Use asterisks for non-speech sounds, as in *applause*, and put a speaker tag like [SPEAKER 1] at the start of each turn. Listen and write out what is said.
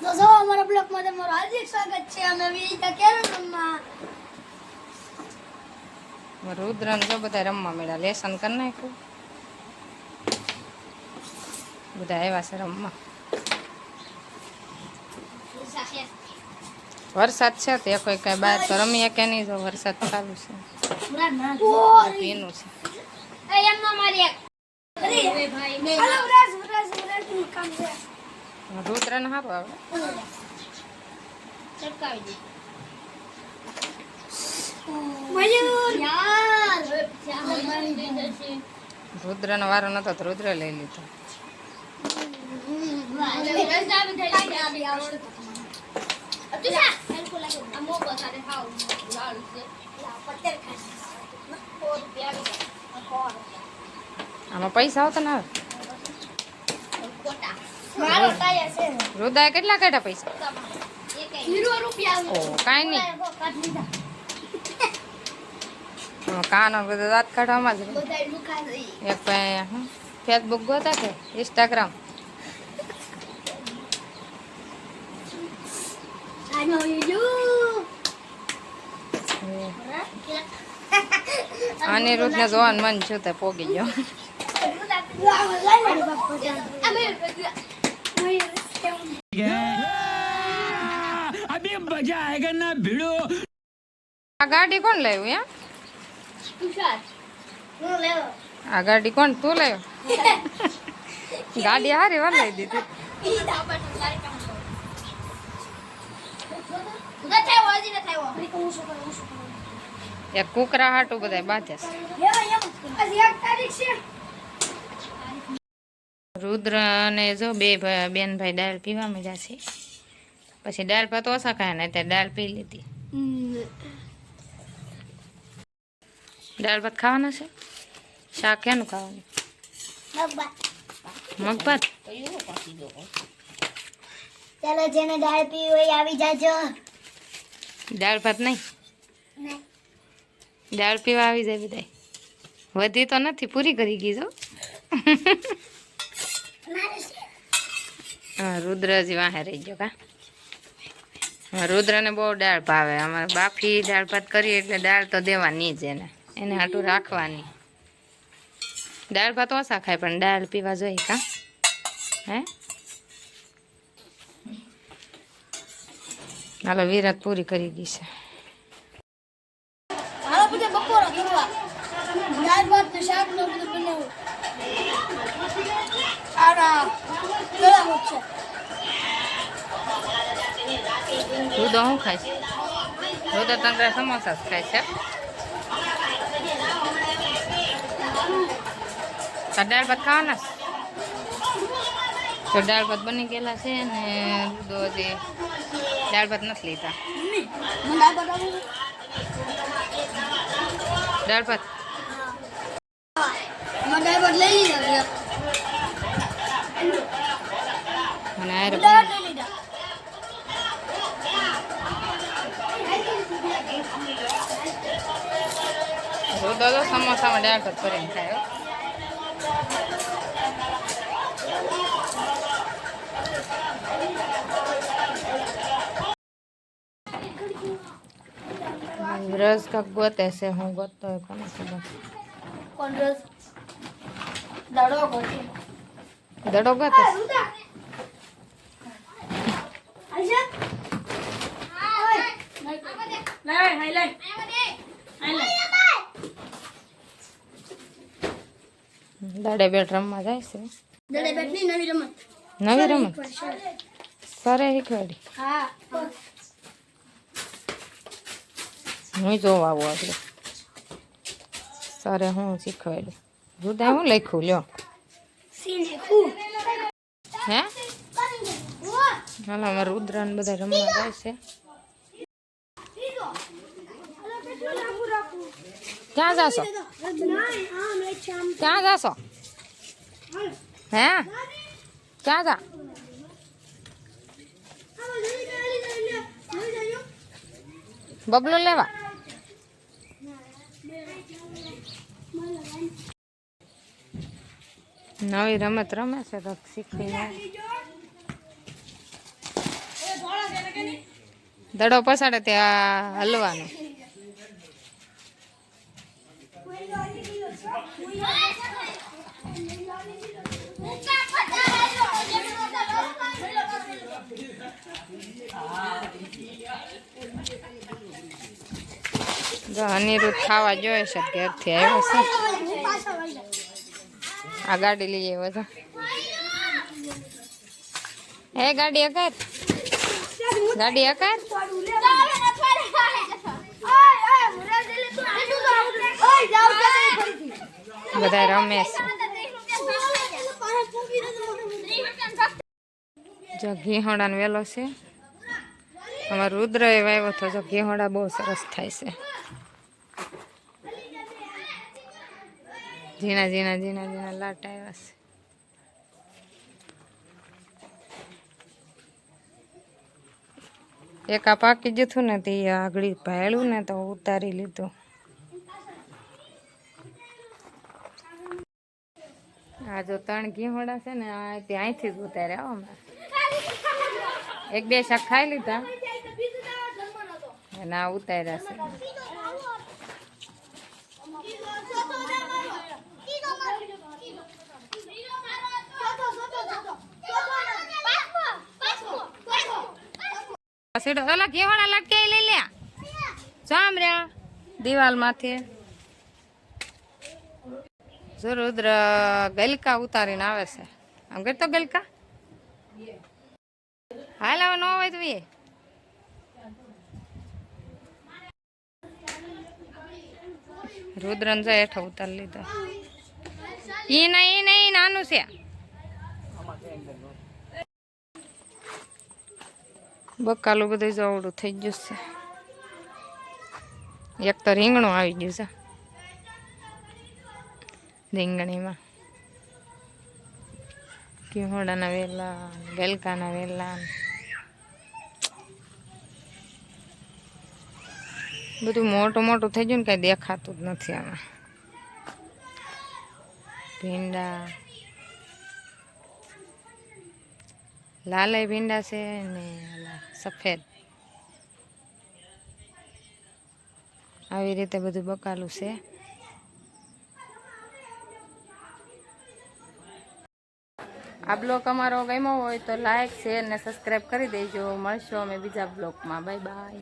[SPEAKER 1] તો જો અમારા બ્લોકમાં તમારું હાર્દિક સ્વાગત છે અમે વિજેતા કેરમ રમવા
[SPEAKER 2] રુદ્રન જો બધા રમવા મળ્યા લેસન કરી નાખ્યું બધા આવ્યા છે રમવા વરસાદ છે તે કોઈ કઈ બહાર તો રમીએ કે નહીં જો વરસાદ ચાલુ છે પીનું છે
[SPEAKER 1] હાલો ના વરાજ વરાજનું કામ છે
[SPEAKER 2] રુદ્રને સારું આવે રુદ્રનો વારો નતો તો રુદ્ર લઈ લીધો. આમાં પૈસા આવતા ના આવે? રુદ્રાએ કેટલા કાઢ્યા પૈસા? કાંઈ નહીં. કાનો બધો દાંત કાઢવામાં જ એક ફેસબુક ગોતા કે ઇન્સ્ટાગ્રામ
[SPEAKER 1] આનો યુ
[SPEAKER 2] ને જોવાનું મન છું તે પોગી ગયો.
[SPEAKER 3] अभी मजा आएगा ना भिड़ो
[SPEAKER 2] આ ગાડી કોણ લાવ્યું યા આ ગાડી કોણ તું લાવ્યો ગાડી હારી વાર લઈ દીધી એક કુકરા હાટું બધા બાંધે છે રુદ્ર અને જો બે બેન ભાઈ દાળ પીવા મળ્યા છે. પછી દાળ ભાત ઓછા ખાય ને ત્યારે દાળ પી લીધી. દાળ ભાત ખાવાના છે? શાક ક્યાંનું ખાવાનું? મગ ભાત
[SPEAKER 1] ચાલો જેને દાળ પીવી હોય આવી જાજો.
[SPEAKER 2] દાળ ભાત નહીં? દાળ પીવા આવી જાય બધા વધી તો નથી પૂરી કરી ગઈ જો. *laughs* હા, રુદ્રજી વાહે રહી ગયો કા? રુદ્રને બહુ દાળ ભાવે. અમારે બાફી દાળ ભાત કરીએ એટલે દાળ તો દેવાની જ એને. એને હાટું રાખવાની. દાળ ભાત ઓછા ખાય, પણ દાળ પીવા જોઈએ કા? હે? હાલો વિરાત પૂરી કરી ગઈ છે.
[SPEAKER 1] હાલો કેળા છે
[SPEAKER 2] તું તો શું ખાઈશ તું તો તંત્ર સમોસા જ ખાય છે. તાર દાળ ભાત ખાવાના છે? તો દાળ ભાત બની ગયેલા છે ને દૂધો હજી દાળ ભાત નથી લીધા.
[SPEAKER 1] મમ્મી મને દાળ ભાત આવું
[SPEAKER 2] દાળ ભાત?
[SPEAKER 1] મને દાળ ભાત લઈ લીધા
[SPEAKER 2] અને હારે
[SPEAKER 1] દાળ લઈ લીધા
[SPEAKER 2] દૂધો તો સમોસામાં દાળ ભાત ભરીને ખાય હો. રસ કાક ગોતે છે હું ગોતતો હોય કોને ખબર
[SPEAKER 1] કોણ રસ દાડો ગોતી
[SPEAKER 2] દડો ગોતે છે?
[SPEAKER 1] રૂદા આઈશા લાય હાઈ લાય હાઈ લાય
[SPEAKER 2] દાડે બેટ રમવા જાય છે.
[SPEAKER 1] દડે નવી રમત.
[SPEAKER 2] નવી રમત? સરે. શીખવાડી.
[SPEAKER 1] હા.
[SPEAKER 2] હું જોવા આવું આપણે સરે હું શીખવાડી. જુદા હું લખ્યું લ્યો. હે? હાલો અમારે રુદ્ર ને બધા રમવા જાય છે. ક્યાં જાશો? ક્યાં જાશો? હે? ક્યાં જા? બબલો લેવા. નવી રમત રમે છે, તો શીખવીને દડો પસાડે તે આ હલવાનું. જો અનિરુદ્ધ ખાવા જોઈએ છે ઘેરથી આવ્યો છે. આ ગાડી લઈ આવ્યો છે. હે ગાડી અકર ગાડી અકર બધા રમે છે. જો ઘીહોડાનો વેલો છે. અમારો રુદ્ર એ વાવ્યો હતો જો ઘીહોડા બહુ સરસ થાય છે. ઝીણા ઝીણા ઝીણા ઝીણા લાટ આવ્યા છે. એક આ પાકી જતું ને તે આગળ ભાયળું ને તો ઉતારી લીધું. આ જો ત્રણ ઘીહોડા છે ને, આ ત્યાંથી જ ઉતાર્યા અમે એક બે શાક ખાઈ લીધા. અને આ ઉતાર્યા છે. સીડો ઓલા ઘેવાળા લટકાઈ લઈ લે જામ રહ્યા દિવાલમાંથી. જો રુદ્ર ગલકા ઉતારીને આવે છે. આમ કરતો ગલકા? હાલ હવે ન હોય તું એ રુદ્રન જાય હેઠા ઉતારી લીધો. ઈ નહીં નહીં નાનું છે. બકાલું બધું જવડું થઈ ગયું છે. એક તો રીંગણું આવી ગયું છે. રીંગણીમાં. કિહોડાના વેલા, ગલકાના વેલા. બધું મોટું મોટું થઈ ગયું ને કઈ દેખાતું જ નથી આમાં. ભીંડા. લાલય ભીંડા છે ને સફેદ. આવી રીતે બધું બકાલું છે. આ બ્લોગ અમારો ગમ્યો હોય તો લાઈક, શેર ને સબસ્ક્રાઈબ કરી દેજો. મળશું અમે બીજા બ્લોગમાં. Bye bye.